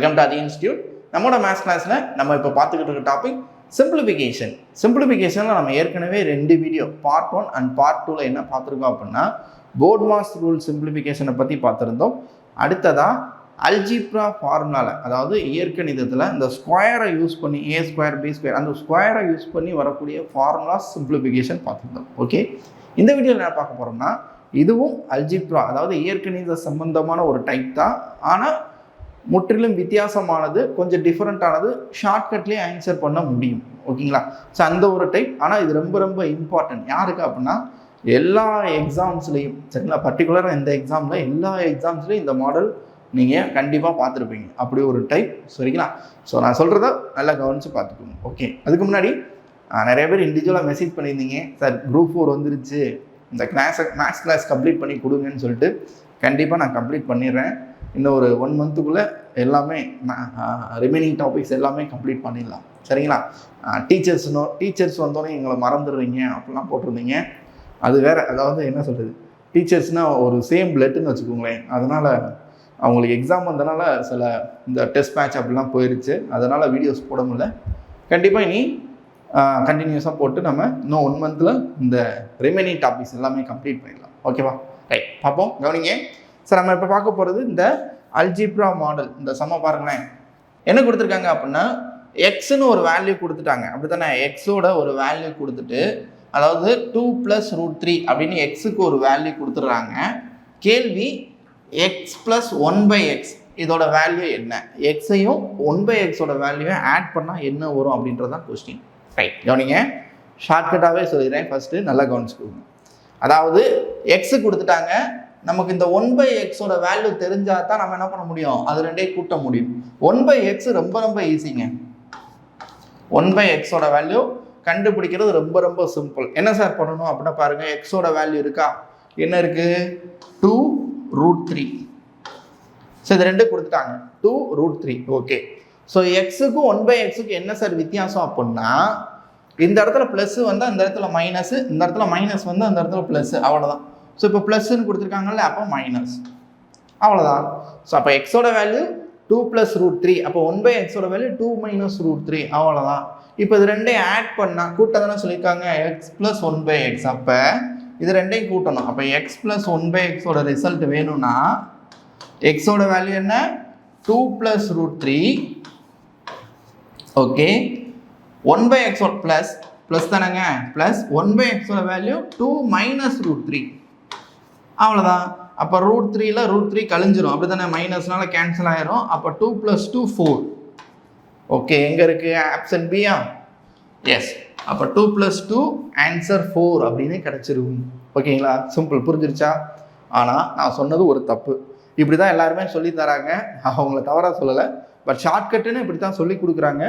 Welcome to அதி institute நம்மளோட maths கிளாஸில் நம்ம இப்போ பார்த்துக்கிட்டு இருக்க டாபிக் சிம்பிளிஃபிகேஷன் சிம்பிளிஃபிகேஷனில் நம்ம ஏற்கனவே ரெண்டு video part one and part டூவில் என்ன பார்த்துருக்கோம் அப்படின்னா போர்ட் மாஸ் ரூல் சிம்பிளிஃபிகேஷனை பற்றி பார்த்துருந்தோம். அடுத்ததாக அல்ஜிப்ரா ஃபார்முலாவில் அதாவது இயற்கணிதத்தில் இந்த ஸ்கொயரை யூஸ் பண்ணி ஏ ஸ்கொயர் பி ஸ்கொயர் அந்த ஸ்கொயரை யூஸ் பண்ணி வரக்கூடிய ஃபார்முலா சிம்பிளிஃபிகேஷன் பார்த்துருந்தோம். ஓகே இந்த வீடியோவில் என்ன பார்க்க போகிறோம்னா இதுவும் அல்ஜிப்ரா அதாவது இயற்கணித சம்பந்தமான ஒரு டைப் தான். ஆனால் முற்றிலும் வித்தியாசமானது கொஞ்சம் டிஃப்ரெண்ட்டானது ஷார்ட்கட்லேயே ஆன்சர் பண்ண முடியும். ஓகேங்களா ஸோ அந்த ஒரு டைப் ஆனால் இது ரொம்ப ரொம்ப இம்பார்ட்டன்ட் யாருக்கு அப்படின்னா எல்லா எக்ஸாம்ஸ்லேயும் சரிங்களா? பர்டிகுலராக இந்த எக்ஸாமில் எல்லா எக்ஸாம்ஸ்லேயும் இந்த மாடல் நீங்கள் கண்டிப்பாக பார்த்துருப்பீங்க. அப்படி ஒரு டைப் சரிங்களா? ஸோ நான் சொல்கிறத நல்லா கவனித்து பார்த்துக்கோங்க. ஓகே அதுக்கு முன்னாடி நிறைய பேர் இண்டிவிஜுவலாக மெசேஜ் பண்ணியிருந்தீங்க. சார் குரூப் ஃபோர் வந்துருச்சு. இந்த கிளாஸை மேக்ஸ் கிளாஸ் கம்ப்ளீட் பண்ணி கொடுங்கன்னு சொல்லிட்டு கண்டிப்பாக நான் கம்ப்ளீட் பண்ணிடுறேன். இன்னும் ஒரு ஒன் மந்த்துக்குள்ளே எல்லாமே ரிமைனிங் டாபிக்ஸ் எல்லாமே கம்ப்ளீட் பண்ணிடலாம். சரிங்களா? டீச்சர்ஸ்னோ டீச்சர்ஸ் வந்தோடனே எங்களை மறந்துடுறீங்க அப்படிலாம் போட்டிருந்தீங்க. அது வேறு அதாவது என்ன சொல்கிறது டீச்சர்ஸ்னால் ஒரு சேம் பிளட்டுன்னு வச்சுக்கோங்களேன். அதனால் அவங்களுக்கு எக்ஸாம் வந்தனால சில இந்த டெஸ்ட் மேட்ச் அப்படிலாம் போயிருச்சு. அதனால் வீடியோஸ் போட முடியல. கண்டிப்பாக இனி கண்டினியூஸாக போட்டு நம்ம இன்னும் ஒன் மந்தில் இந்த ரிமைனிங் டாபிக்ஸ் எல்லாமே கம்ப்ளீட் பண்ணிடலாம். ஓகேவா ரைட் பார்ப்போம். கவனிங்க. சார் நம்ம இப்போ பார்க்க போகிறது இந்த அல்ஜிப்ரா மாடல் இந்த சம பாருங்களேன். என்ன கொடுத்துருக்காங்க அப்படின்னா எக்ஸ்னு ஒரு வேல்யூ கொடுத்துட்டாங்க. அப்படி தானே எக்ஸோட ஒரு வேல்யூ கொடுத்துட்டு அதாவது டூ ப்ளஸ் ரூட் த்ரீ அப்படின்னு எக்ஸுக்கு ஒரு வேல்யூ கொடுத்துட்றாங்க. கேள்வி x plus one by x இதோட வேல்யூ என்ன? எக்ஸையும் ஒன் பை எக்ஸோட வேல்யூவை ஆட் பண்ணால் என்ன வரும் அப்படின்றது தான் கொஸ்டின் ரைட் கவனிங்க ஷார்ட்கட்டாகவே சொல்லிடுறேன். ஃபஸ்ட்டு நல்லா கவனிச்சுக்கோங்க. அதாவது எக்ஸு கொடுத்துட்டாங்க. நமக்கு இந்த ஒன் பை எக்ஸோட வேல்யூ தெரிஞ்சால் தான் நம்ம என்ன பண்ண முடியும்? அது ரெண்டே கூட்ட முடியும். ஒன் பை எக்ஸ் ரொம்ப ரொம்ப ஈஸிங்க ஒன் பை எக்ஸோட வேல்யூ கண்டுபிடிக்கிறது ரொம்ப ரொம்ப சிம்பிள் என்ன சார் பண்ணணும் அப்படின்னா பாருங்க எக்ஸோட வேல்யூ இருக்கா? என்ன இருக்கு? டூ ரூட் த்ரீ ஸோ இது ரெண்டு கொடுத்துட்டாங்க. Two root three okay so எக்ஸுக்கும் one by எக்ஸுக்கு என்ன சார் வித்தியாசம் அப்படின்னா இந்த இடத்துல ப்ளஸ் வந்தால் இந்த இடத்துல மைனஸ் இந்த இடத்துல மைனஸ் வந்து அந்த இடத்துல ப்ளஸ் அவ்வளோதான் ஸோ இப்போ ப்ளஸ்ன்னு கொடுத்துருக்காங்கல்ல அப்போ மைனஸ் அவ்வளோதான் ஸோ அப்போ எக்ஸோட value two plus root three அப்போ ஒன் பை எக்ஸோட value two minus root three அவ்வளோதான் இப்போ இது ரெண்டையும் ஆட் பண்ணால் கூட்ட தானே சொல்லியிருக்காங்க? X plus one by x அப்போ இது ரெண்டையும் கூட்டணும். அப்போ எக்ஸ் ப்ளஸ் ஒன் பை எக்ஸோட ரிசல்ட் வேணும்னா எக்ஸோட வேல்யூ என்ன? Two plus root three okay one by எக்ஸோட ப்ளஸ் ப்ளஸ் தானேங்க? ப்ளஸ் ஒன் பை எக்ஸோட value two minus root three அவ்வளோதான் அப்போ ரூட் த்ரீல ரூட் த்ரீ கழிஞ்சிரும். அப்படி தானே மைனஸ்னால கேன்சல் ஆயிரும். அப்போ two plus two four okay எங்கே இருக்குது ஆப்ஷன் பியா எஸ் அப்போ two plus two answer four அப்படின்னு கிடச்சிருக்கும் ஓகேங்களா சிம்பிள் புரிஞ்சிருச்சா? ஆனால் நான் சொன்னது ஒரு தப்பு. இப்படி தான் எல்லாருமே சொல்லி தராங்க. அவங்கள தவறாக சொல்லலை. பட் ஷார்ட்கட்டுன்னு இப்படி தான் சொல்லி கொடுக்குறாங்க.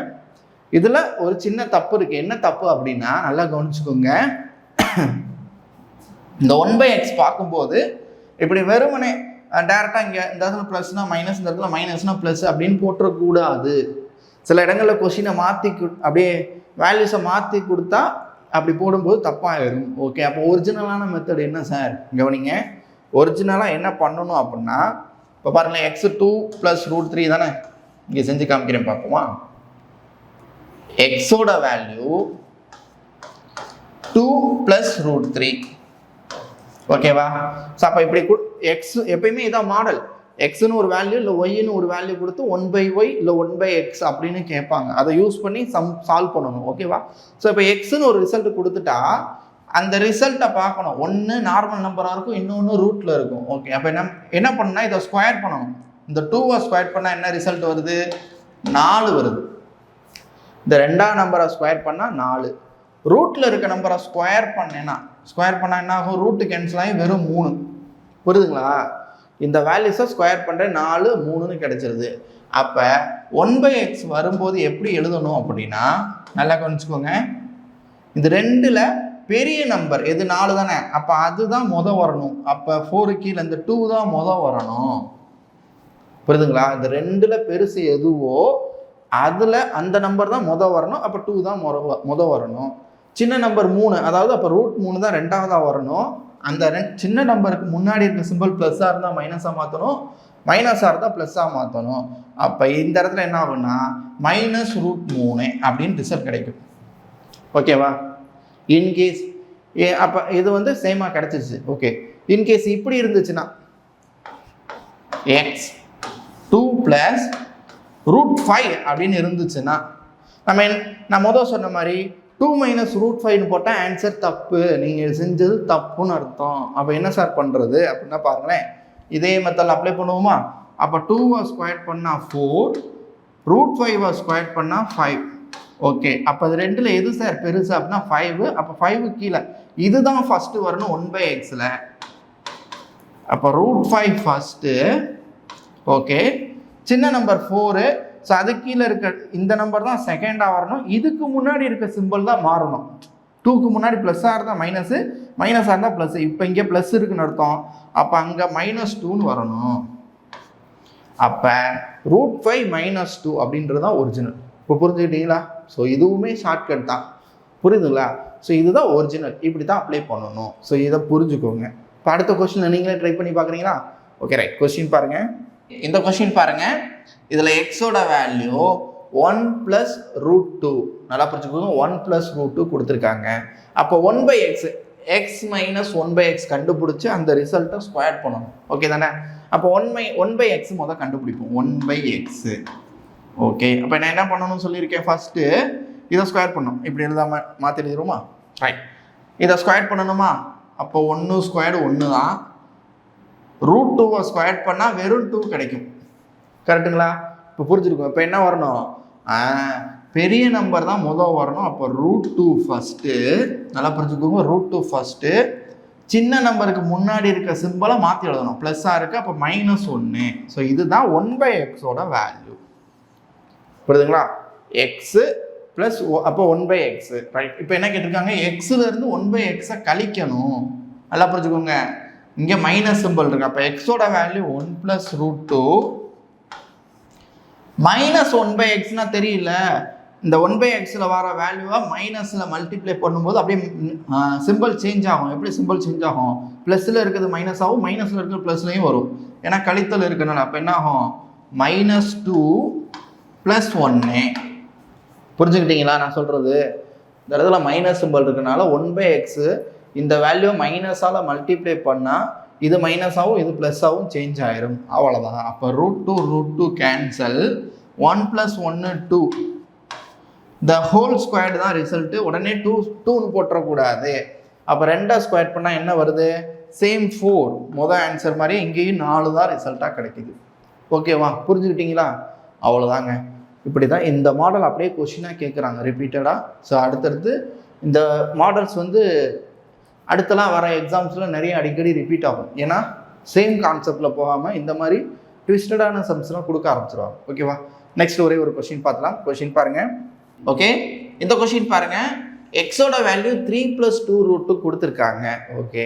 இதில் ஒரு சின்ன தப்பு இருக்குது என்ன தப்பு அப்படின்னா நல்லா கவனிச்சுக்கோங்க. இந்த ஒன் பை எக்ஸ் பார்க்கும்போது இப்படி வெறுமனே டேரெக்டாக இங்கே இந்த இடத்துல ப்ளஸ்னா மைனஸ் இந்த இடத்துல மைனஸ்னா ப்ளஸ் அப்படின்னு போட்டுறக்கூடாது. சில இடங்களில் கொஷினை மாற்றி அப்படியே வேல்யூஸை மாற்றி கொடுத்தா அப்படி போடும்போது தப்பாகிடும் ஓகே அப்போ ஒரிஜினலான மெத்தட் என்ன சார் கவனிங்க. ஒரிஜினலாக என்ன பண்ணணும் அப்படின்னா இப்போ பாருங்களேன் x two plus root three தானே? இங்கே செஞ்சு காமிக்கிறேன் பார்ப்போமா? எக்ஸோட value two plus root three ஓகேவா? ஸோ அப்போ இப்படி எக்ஸ் எப்பயுமே இதான் மாடல் எக்ஸ்னு ஒரு வேல்யூ இல்லை ஒய்னு ஒரு வேல்யூ கொடுத்து ஒன் பை ஒய் இல்லை ஒன் பை எக்ஸ் அப்படின்னு கேட்பாங்க. அதை யூஸ் பண்ணி சம் சால்வ் பண்ணணும் ஓகேவா? ஸோ இப்போ எக்ஸ்னு ஒரு ரிசல்ட் கொடுத்துட்டா அந்த ரிசல்ட்டை பார்க்கணும். ஒன்று நார்மல் நம்பராக இருக்கும் இன்னொன்று ரூட்டில் இருக்கும். ஓகே அப்போ என்ன என்ன பண்ணால் இதை ஸ்கொயர் பண்ணணும். இந்த டூவை ஸ்கொயர் பண்ணால் என்ன ரிசல்ட் வருது? நாலு வருது. இந்த ரெண்டாம் நம்பரை ஸ்கொயர் பண்ணால் நாலு. ரூட்டில் இருக்க நம்பரை ஸ்கொயர் பண்ணேன்னா ஸ்கொயர் பண்ணால் என்ன ஆகும்? ரூட்டு கேன்சல் ஆகி வெறும் மூணு. புரியுதுங்களா? இந்த வேல்யூஸை ஸ்கொயர் பண்ணுறேன் நாலு மூணுன்னு கிடச்சிருது. அப்போ ஒன் பை எக்ஸ் வரும்போது எப்படி எழுதணும் அப்படின்னா நல்லா கவனிச்சுக்கோங்க. இது ரெண்டில் பெரிய நம்பர் எது நாலு தானே? அப்போ அதுதான் முத வரணும். அப்போ ஃபோரு கீழே இந்த டூ தான் முத வரணும். புரியுதுங்களா? இந்த ரெண்டில் பெருசு எதுவோ அதில் அந்த நம்பர் தான் முத வரணும். அப்போ டூ தான் முத முத வரணும். சின்ன நம்பர் மூணு அதாவது அப்போ ரூட் மூணு தான் ரெண்டாவதாக வரணும். அந்த ரெண்டு சின்ன நம்பருக்கு முன்னாடி இருக்க சிம்பிள் ப்ளஸ்ஸாக இருந்தால் மைனஸாக மாற்றணும் மைனஸாக இருந்தால் ப்ளஸ்ஸாக மாற்றணும் அப்போ இந்த இடத்துல என்ன ஆகும்னா மைனஸ் ரூட் மூணு அப்படின்னு ரிசல்ட் கிடைக்கும். ஓகேவா இன்கேஸ் ஏ அப்போ இது வந்து சேமாக கிடச்சிருச்சு. ஓகே இன்கேஸ் இப்படி இருந்துச்சுன்னா x two plus root five அப்படின்னு இருந்துச்சுன்னா நம்ம நான் முதல் சொன்ன மாதிரி டூ மைனஸ் ரூட் ஃபைவ்னு போட்டால் ஆன்சர் தப்பு. நீங்கள் செஞ்சது தப்புன்னு அர்த்தம். அப்போ என்ன சார் பண்ணுறது அப்படின்னா பாருங்களேன். இதே மெத்தடில் அப்ளை பண்ணுவோமா? அப்போ டூவை ஸ்கொயர் பண்ணால் ஃபோர் ரூட் ஃபைவை ஸ்கொயர் பண்ணால் ஃபைவ் ஓகே அப்போ அது ரெண்டில் எது சார் பெருசு அப்படின்னா ஃபைவ் அப்போ ஃபைவு கீழே. இதுதான் ஃபஸ்ட்டு வரணும் ஒன் பை எக்ஸில் அப்போ ரூட் ஃபைவ் ஃபஸ்ட்டு ஓகே சின்ன நம்பர் ஃபோரு ஸோ அது கீழே இருக்க இந்த நம்பர் தான் செகண்டாக வரணும். இதுக்கு முன்னாடி இருக்க சிம்பிள் தான் மாறணும். டூக்கு முன்னாடி ப்ளஸ்ஸாக இருந்தால் மைனஸு மைனஸாக இருந்தால் ப்ளஸ்ஸு இப்போ இங்கே ப்ளஸ் இருக்குன்னு அர்த்தம். அப்போ அங்கே மைனஸ் டூன்னு வரணும். அப்போ ரூட் ஃபைவ் மைனஸ் டூ அப்படின்றது தான் ஒரிஜினல் இப்போ புரிஞ்சுக்கிட்டீங்களா? ஸோ இதுவுமே ஷார்ட்கட் தான். புரியுதுங்களா? ஸோ இதுதான் ஒரிஜினல் இப்படி தான் அப்ளை பண்ணணும். ஸோ இதை புரிஞ்சுக்கோங்க. இப்போ அடுத்த கொஸ்டின் நீங்களே ட்ரை பண்ணி பார்க்குறீங்களா? ஓகே ரைட் கொஸ்டின் பாருங்கள் இந்த கொஸ்டின் பாருங்கள் இதில் எக்ஸோட value one plus root two நல்லா புரிஞ்சுக்கோங்க. ஒன் ப்ளஸ் ரூட் டூ கொடுத்துருக்காங்க. அப்போ one by x x minus one by x கண்டுபிடிச்சி அந்த ரிசல்ட்டை ஸ்கொயர் பண்ணணும். ஓகே தானே? அப்போ one by one by x முதல் கண்டுபிடிப்போம். ஒன் பை எக்ஸு ஓகே அப்போ நான் என்ன பண்ணணும்னு சொல்லியிருக்கேன் ஃபஸ்ட்டு இதை ஸ்கொயர் பண்ணணும். இப்படி எழுதாம மாற்றி எழுதிருமா ரைட் இதை ஸ்கொயர் பண்ணணுமா? அப்போ ஒன்று ஸ்கொயர்டு ஒன்று தான் ரூட் டூவை ஸ்கொயர் பண்ணால் வெறும் டூ கிடைக்கும். கரெக்டுங்களா இப்போ புரிஞ்சிருக்கும் இப்போ என்ன வரணும்? பெரிய நம்பர் தான் முதல் வரணும். அப்போ ரூட் டூ ஃபஸ்ட்டு நல்லா புரிஞ்சுக்கோங்க. ரூட் டூ ஃபஸ்ட்டு சின்ன நம்பருக்கு முன்னாடி இருக்க சிம்பிளை மாற்றி எழுதணும். ப்ளஸ்ஸாக இருக்குது அப்போ மைனஸ் ஒன்று ஸோ இதுதான் ஒன் பை எக்ஸோட வேல்யூ புரியுதுங்களா? எக்ஸு ப்ளஸ் அப்போ ஒன் பை எக்ஸு ரைட் இப்போ என்ன கேட்டிருக்காங்க? எக்ஸுலேருந்து ஒன் பை எக்ஸை கழிக்கணும். நல்லா புரிஞ்சுக்கோங்க. இங்கே மைனஸ் சிம்பிள் இருக்கு. அப்போ எக்ஸோட value one plus root two minus one by எக்ஸ்னா தெரியல. இந்த ஒன் பை எக்ஸில் வர வேல்யூவை மைனஸில் மல்டிப்ளை பண்ணும்போது அப்படியே சிம்பிள் சேஞ்ச் ஆகும். எப்படி சிம்பிள் சேஞ்ச் ஆகும்? ப்ளஸில் இருக்கிறது மைனஸ் ஆகும். மைனஸில் இருக்கிறது ப்ளஸ்லையும் வரும். ஏன்னா கழித்தல் இருக்கனால. அப்போ என்ன ஆகும்? மைனஸ் டூ ப்ளஸ் ஒன்று புரிஞ்சுக்கிட்டீங்களா நான் சொல்கிறது இந்த இடத்துல மைனஸ் சிம்பிள் இருக்கனால ஒன் பை எக்ஸு இந்த வேல்யூ மைனஸால் மல்டிப்ளை பண்ணால் இது மைனஸ் ஆகும் இது ப்ளஸ் ஆகும் சேஞ்ச் ஆயிரும். அவ்வளோதான் அப்போ root two root two cancel one plus ஒன்று டூ த ஹோல் ஸ்கொயர்டு தான் ரிசல்ட்டு உடனே டூ டூன்னு போட்டுறக்கூடாது அப்போ ரெண்டாக ஸ்கொயர் பண்ணால் என்ன வருது? சேம் ஃபோர் மொதல் ஆன்சர் மாதிரி இங்கேயும் நாலு தான் ரிசல்ட்டாக கிடைக்குது. ஓகேவா புரிஞ்சுக்கிட்டீங்களா? அவ்வளோதாங்க இப்படி தான் இந்த மாடல் அப்படியே கொஷினாக கேட்குறாங்க ரிப்பீட்டடாக ஸோ அடுத்தடுத்து இந்த மாடல்ஸ் வந்து அடுத்தலாம் வர எக்ஸாம்ஸில் நிறைய அடிக்கடி ரிப்பீட் ஆகும். ஏன்னா சேம் கான்செப்டில் போகாமல் இந்த மாதிரி ட்விஸ்டடான சம்ஸ்லாம் கொடுக்க ஆரம்பிச்சிருவாங்க. ஓகேவா நெக்ஸ்ட் ஒரே ஒரு கொஷின் பார்த்துலாம். கொஷின் பாருங்கள் ஓகே இந்த கொஷின் பாருங்கள் எக்ஸோட value three plus two root two கொடுத்துருக்காங்க. ஓகே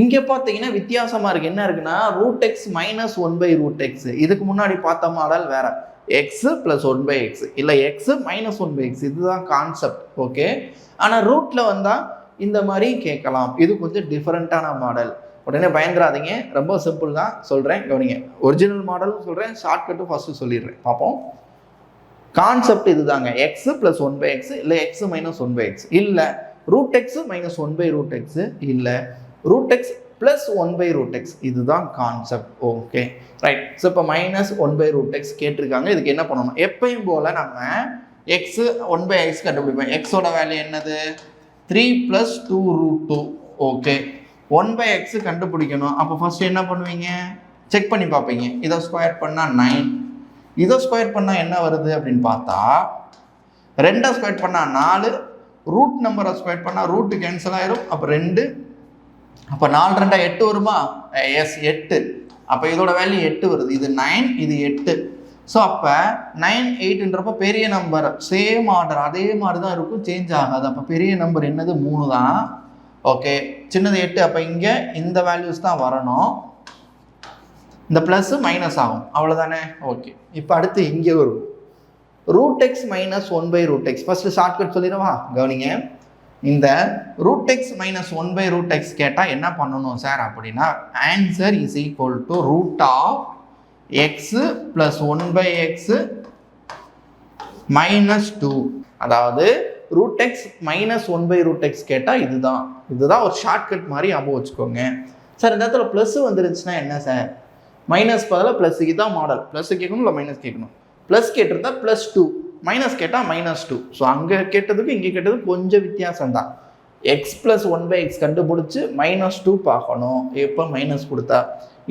இங்கே பார்த்தீங்கன்னா வித்தியாசமாக இருக்குது என்ன இருக்குன்னா root x minus one by root x இதுக்கு முன்னாடி பார்த்த மாடல் வேறு. X plus one by x இல்லை x minus one by x இதுதான் கான்செப்ட் ஓகே ஆனால் ரூட்டில் வந்தால் இந்த மாதிரி கேட்கலாம். இது கொஞ்சம் டிஃப்ரெண்ட்டான மாடல் உடனே பயந்துடாதீங்க ரொம்ப சிம்பிள் தான். சொல்கிறேன் கவனிங்க. ஒரிஜினல் மாடலும் சொல்கிறேன் ஷார்ட்கட்டும் ஃபஸ்ட்டு சொல்லிடுறேன். பார்ப்போம். கான்செப்ட் இதுதாங்க. X plus one by x இல்லை x minus one by x இல்லை. Root x minus one by root x இல்லை. Root x plus one by root x இதுதான் கான்செப்ட் ஓகே ரைட் ஸோ இப்போ minus one by root x கேட்டிருக்காங்க. இதுக்கு என்ன பண்ணணும்? எப்பயும் போல் நம்ம எக்ஸு ஒன் பை எக்ஸ் கண்டுபிடிப்போம். எக்ஸோட வேல்யூ என்னது? Three plus two root two okay one by x கண்டுபிடிக்கணும். அப்போ ஃபஸ்ட்டு என்ன பண்ணுவீங்க? செக் பண்ணி பார்ப்பீங்க. இதை ஸ்கொயர் பண்ணால் நைன் இதை ஸ்கொயர் பண்ணால் என்ன வருது அப்படின்னு பார்த்தா ரெண்டை ஸ்கொயர் பண்ணால் நாலு ரூட் நம்பரை ஸ்கொயர் பண்ணால் ரூட்டு கேன்சல் ஆயிரும். அப்போ ரெண்டு. அப்போ நாலு ரெண்டா எட்டு வருமா? எஸ் எட்டு. அப்போ இதோட வேல்யூ எட்டு வருது. இது நைன் இது எட்டு. ஸோ அப்போ நைன் எயிட்டுன்றப்ப பெரிய நம்பர் சேம் ஆர்டர் அதே மாதிரி தான் இருக்கும் சேஞ்ச் ஆகாது. அப்போ பெரிய நம்பர் என்னது? மூணு தான். ஓகே சின்னது எட்டு. அப்போ இங்கே இந்த வேல்யூஸ் தான் வரணும். இந்த ப்ளஸ்ஸு மைனஸ் ஆகும். அவ்வளோதானே ஓகே இப்போ அடுத்து இங்கே வரும் root x minus one by root x first shortcut சொல்லிடுவா? கவனிங்க. இந்த root x minus one by root x கேட்டால் என்ன பண்ணணும் சார் அப்படின்னா answer is equal to root of x plus one by x minus two அதாவது root x minus one by root x கேட்டால் இதுதான். இதுதான் ஒரு ஷார்ட்கட் மாதிரி ஞாபகம் வச்சுக்கோங்க. சார் இந்த இடத்துல ப்ளஸ் வந்துருச்சுன்னா என்ன சார்? மைனஸ் பதிலாக ப்ளஸ்ஸுக்கு தான் மாடல் ப்ளஸ் கேட்கணும் இல்லை மைனஸ் கேட்கணும்? ப்ளஸ் கேட்டிருந்தா ப்ளஸ் டூ மைனஸ் கேட்டால் மைனஸ் டூ ஸோ அங்கே கேட்டதுக்கும் இங்கே கேட்டதுக்கு கொஞ்சம் வித்தியாசம் தான். X plus one by x கண்டுபிடிச்சி மைனஸ் டூ பார்க்கணும். எப்போ மைனஸ் கொடுத்தா?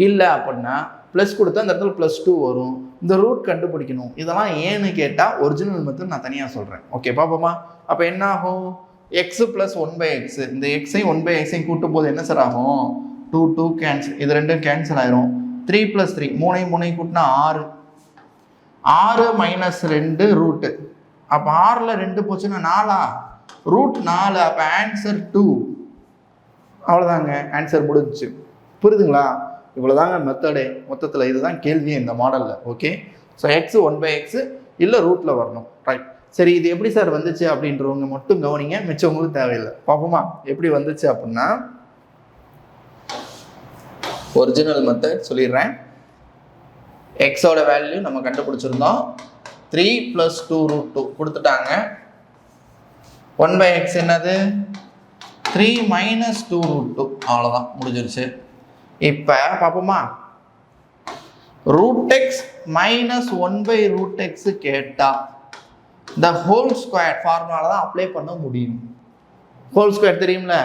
இல்லை அப்படின்னா ப்ளஸ் கொடுத்தா இந்த இடத்துல ப்ளஸ் டூ வரும். இந்த ரூட் கண்டுபிடிக்கணும். இதெல்லாம் ஏன்னு கேட்டால் ஒரிஜினல் மெத்தட் நான் தனியாக சொல்கிறேன் ஓகே பாப்போமா அப்போ என்ன ஆகும்? X plus one by x இந்த எக்ஸையும் ஒன் பை எக்ஸையும் கூட்டும் போது என்ன சார் ஆகும்? டூ டூ கேன்சல் இது ரெண்டும் கேன்சல் ஆயிரும். த்ரீ ப்ளஸ் த்ரீ மூணையும் மூணையும் கூட்டினா ஆறு. ஆறு மைனஸ் ரெண்டு ரூட்டு அப்போ ஆறில் ரெண்டு போச்சுன்னா நாலா? ரூட் நாலு. அப்போ ஆன்சர் டூ அவ்வளோதாங்க ஆன்சர் முடிஞ்சிச்சு. புரியுதுங்களா? இவ்வளோதாங்க மெத்தடே மொத்தத்தில் இதுதான் கேள்வி இந்த மாடலில் okay so x one by x இல்லை ரூட்டில் வரணும். ரைட் சரி இது எப்படி சார் வந்துச்சு அப்படின்றவங்க மட்டும் கவனிங்க. மிச்சவங்களுக்கு தேவையில்லை. பார்ப்போமா. எப்படி வந்துச்சு அப்படின்னா ஒரிஜினல் மெத்தட் சொல்லிடுறேன். எக்ஸோட வேல்யூ நம்ம கண்டுபிடிச்சிருந்தோம். Three plus two root two கொடுத்துட்டாங்க. ஒன் பை எக்ஸ் என்னது? Three minus two root two அவ்வளோதான் முடிஞ்சிருச்சு. இப்போ பார்ப்போமா root x minus one by root x கேட்டால் த ஹோல் ஸ்கொயர் ஃபார்முலால தான் அப்ளை பண்ண முடியும். ஹோல் ஸ்கொயர் தெரியும்ல?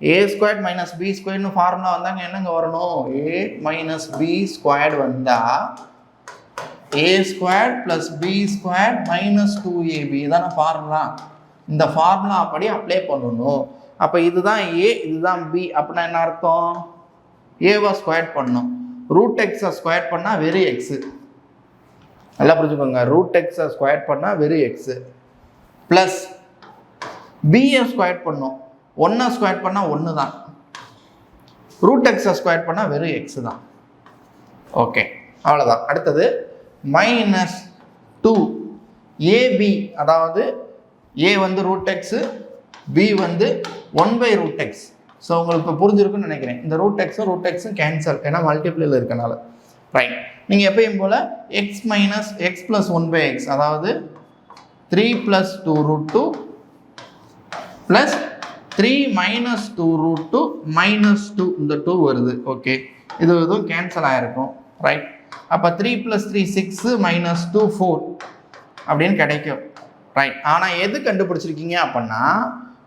ஏ ஸ்கொயர் மைனஸ் பி ஸ்கொயர்னு ஃபார்முலா வந்தாங்க என்னங்க வரணும்? ஏ மைனஸ் பி ஸ்கொயர்டு வந்தால் a square plus b square minus two a b தானே ஃபார்முலா இந்த ஃபார்முலா அப்படி அப்ளை பண்ணணும். அப்போ இதுதான் ஏ இதுதான் பி அப்படின்னா என்ன அர்த்தம்? ஏவை ஸ்கொயர் பண்ணணும். ரூட் எக்ஸை ஸ்கொயர் பண்ணால் வெறும் எக்ஸு நல்லா புரிஞ்சுக்கோங்க. ரூட் எக்ஸை ஸ்கொயர் பண்ணால் வெறும் எக்ஸு ப்ளஸ் பிஏ ஸ்கொயர் பண்ணும். ஒன்றை ஸ்கொயர் பண்ணால் ஒன்று தான். ரூட் எக்ஸை ஸ்கொயர் பண்ணால் வெறும் எக்ஸு தான். ஓகே அவ்வளோதான் அடுத்தது மைனஸ் டூ ஏபி அதாவது ஏ வந்து ரூட் எக்ஸு பி வந்து one by root x so உங்களுக்கு இப்போ புரிஞ்சிருக்குன்னு நினைக்கிறேன். இந்த ரூட் எக்ஸும் ரூட் எக்ஸும் கேன்சல் ஏன்னா மல்டிபிளில் இருக்கனால. ரைட் நீங்கள் எப்பயும் போல் x minus x plus one by x அதாவது three plus two root two plus three minus two root two minus two இந்த டூ வருது. ஓகே இது இதுவும் கேன்சல் ஆகிருக்கும் ரைட் அப்போ three plus three six minus two four அப்படின்னு கிடைக்கும். Right ஆனால் எது கண்டுபிடிச்சிருக்கீங்க அப்படின்னா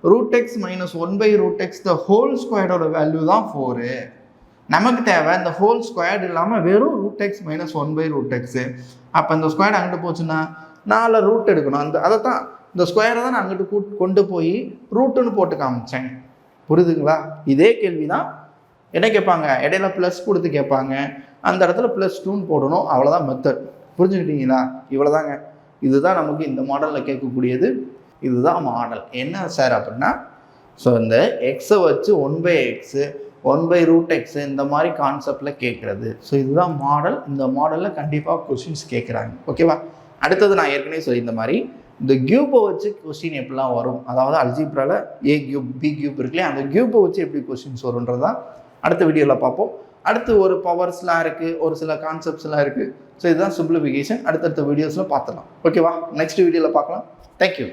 root x minus one by root x the whole ஸ்கொயர்டோட value தான் ஃபோரு நமக்கு தேவை இந்த ஹோல் ஸ்கொயர்டு இல்லாமல் வெறும் root x minus one by root x அப்போ இந்த ஸ்கொயர்டு அங்கிட்டு போச்சுன்னா நாலு ரூட் எடுக்கணும். அந்த அதை தான் இந்த ஸ்கொயரை தான் நான் அங்கிட்டு கூட் கொண்டு போய் ரூட்டுன்னு போட்டு காமிச்சேன். புரியுதுங்களா? இதே கேள்வி தான் என்ன கேட்பாங்க? இடையில ப்ளஸ் கொடுத்து கேட்பாங்க. அந்த இடத்துல ப்ளஸ் டூன்னு போடணும். அவ்வளோதான் மெத்தட் புரிஞ்சுக்கிட்டீங்களா? இவ்வளோதாங்க இதுதான் நமக்கு இந்த மாடலில் கேட்கக்கூடியது. இதுதான் மாடல் என்ன சார் அப்படின்னா ஸோ இந்த எக்ஸை வச்சு one by x one by root x இந்த மாதிரி கான்செப்டில் கேட்குறது ஸோ இதுதான் மாடல் இந்த மாடலில் கண்டிப்பாக கொஷின்ஸ் கேட்குறாங்க ஓகேவா அடுத்தது நான் ஏற்கனவே சொல்லியிருந்த மாதிரி இந்த கியூப்பை வச்சு கொஸ்டின் எப்படிலாம் வரும்? அதாவது அல்ஜிப்ரால ஏ கியூப் பி கியூப் இருக்குல்லையே அந்த கியூப்பை வச்சு எப்படி கொஸ்டின்ஸ் வரும்ன்றது தான் அடுத்த வீடியோவில் பார்ப்போம். அடுத்து ஒரு பவர்ஸ்லாம் இருக்குது ஒரு சில கான்செப்ட்ஸ்லாம் இருக்குது ஸோ இதுதான் சிம்பிளிஃபிகேஷன் அடுத்தடுத்த வீடியோஸில் பார்த்துலாம் ஓகேவா நெக்ஸ்ட் வீடியோவில் பார்க்கலாம். தேங்க்யூ